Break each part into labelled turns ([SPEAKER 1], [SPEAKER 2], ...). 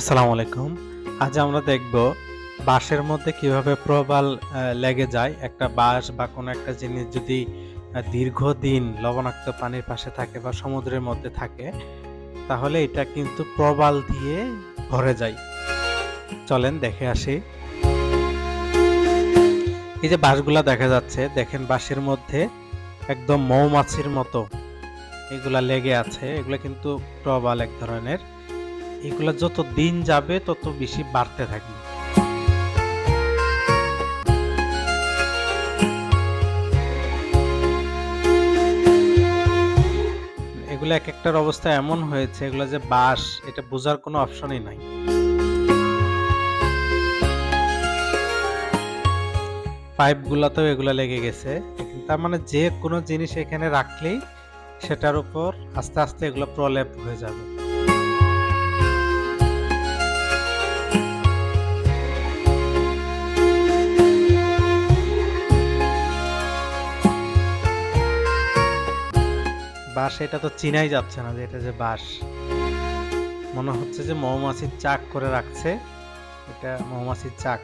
[SPEAKER 1] আসসালামু আলাইকুম। আজ আমরা দেখব বাঁশের মধ্যে কীভাবে প্রবাল লেগে যায়। একটা বাঁশ বা কোনো একটা জিনিস যদি দীর্ঘদিন লবণাক্ত পানির পাশে থাকে বা সমুদ্রের মধ্যে থাকে, তাহলে এটা কিন্তু প্রবাল দিয়ে ভরে যায়। চলেন দেখে আসি। এই যে বাঁশগুলা দেখা যাচ্ছে, দেখেন বাঁশের মধ্যে একদম মৌমাছির মতো এগুলা লেগে আছে। এগুলো কিন্তু প্রবাল এক ধরনের। এগুলা যত দিন যাবে, তত বেশি বাড়তে থাকবে। এগুলো এক একটার অবস্থা এমন হয়েছে, এগুলো যে বাস, এটা বোঝার কোনো অপশনই নাই। পাইপ গুলাতেও এগুলা লেগে গেছে। তার মানে যে কোনো জিনিস এখানে রাখলেই সেটার উপর আস্তে আস্তে এগুলো প্রলেপ হয়ে যাবে। বাঁশ, এটা তো চিনাই যাচ্ছে না যে এটা যে বাঁশ। মনে হচ্ছে যে মৌমাছির চাক করে রাখছে। এটা মৌমাছির চাক।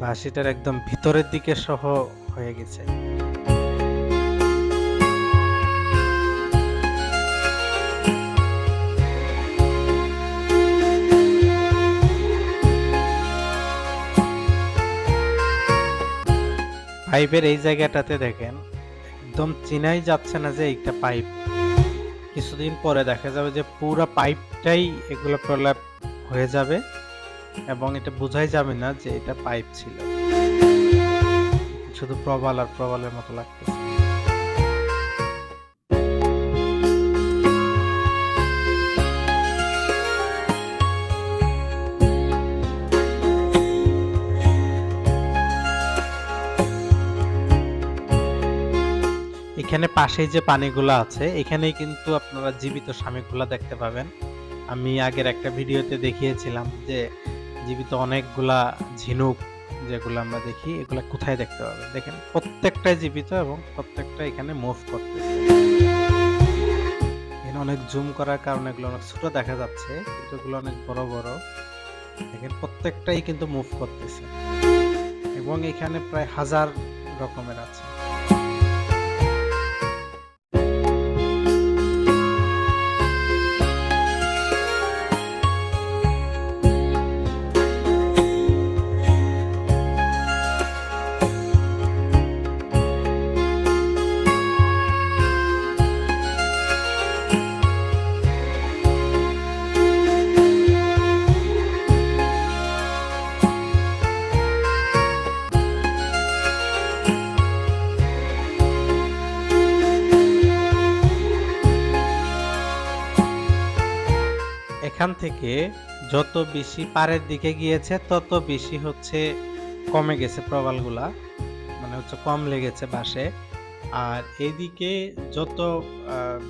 [SPEAKER 1] বাঁশিটার একদম ভিতরের দিকে সহ হয়ে গেছে। পাইপের এই জায়গাটাতে দেখেন, একদম চিনাই যাচ্ছে না যে এইটা পাইপ। কিছুদিন পরে দেখা যাবে যে পুরো পাইপটাই এগুলো প্রলাপ হয়ে যাবে এবং এটা বোঝাই যাবে না যে এটা পাইপ ছিল। শুধু প্রবাল আর প্রবালের মতো লাগতেছে। এখানে পাশে যে পানিগুলো আছে, এখানেই কিন্তু আপনারা জীবিত শামুকগুলা দেখতে পাবেন। আমি আগের একটা ভিডিওতে দেখিয়েছিলাম যে জীবিত অনেকগুলা ঝিনুক যেগুলো আমরা দেখি, এগুলো কোথায় দেখতে পাবে? দেখেন প্রত্যেকটাই জীবিত এবং প্রত্যেকটা এখানে মুভ করতেছে। এখানে অনেক জুম করার কারণে এগুলো অনেক ছোট দেখা যাচ্ছে এগুলো অনেক বড় বড়। দেখেন, প্রত্যেকটাই কিন্তু মুভ করতেছে। এবং এখানে প্রায় হাজার রকমের আছে। এখান থেকে যত বেশি পাড়ের দিকে গিয়েছে, তত বেশি হচ্ছে কমে গেছে প্রবালগুলা। মানে হচ্ছে কম লেগেছে বাসে। আর এইদিকে যত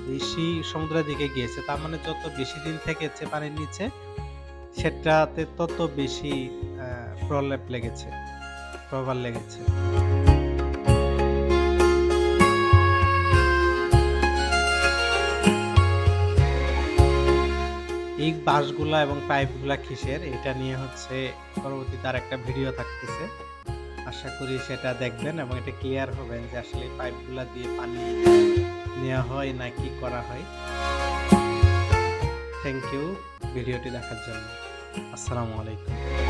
[SPEAKER 1] বেশি সমুদ্রের দিকে গিয়েছে, তার মানে যত বেশি দিন থেকেছে পানির নিচে, সেটাতে তত বেশি প্রলেপ লেগেছে, প্রবাল লেগেছে। এই বাঁশগুলা এবং পাইপগুলা কিসের? এটা নিয়ে হচ্ছে পরবর্তী তার একটা ভিডিও থাকতেছে। আশা করি সেটা দেখবেন এবং এটা ক্লিয়ার হবেন যে আসলে পাইপগুলা দিয়ে পানি নেওয়া হয় না কি করা হয়। থ্যাংক ইউ ভিডিওটি দেখার জন্য। আসসালামু আলাইকুম।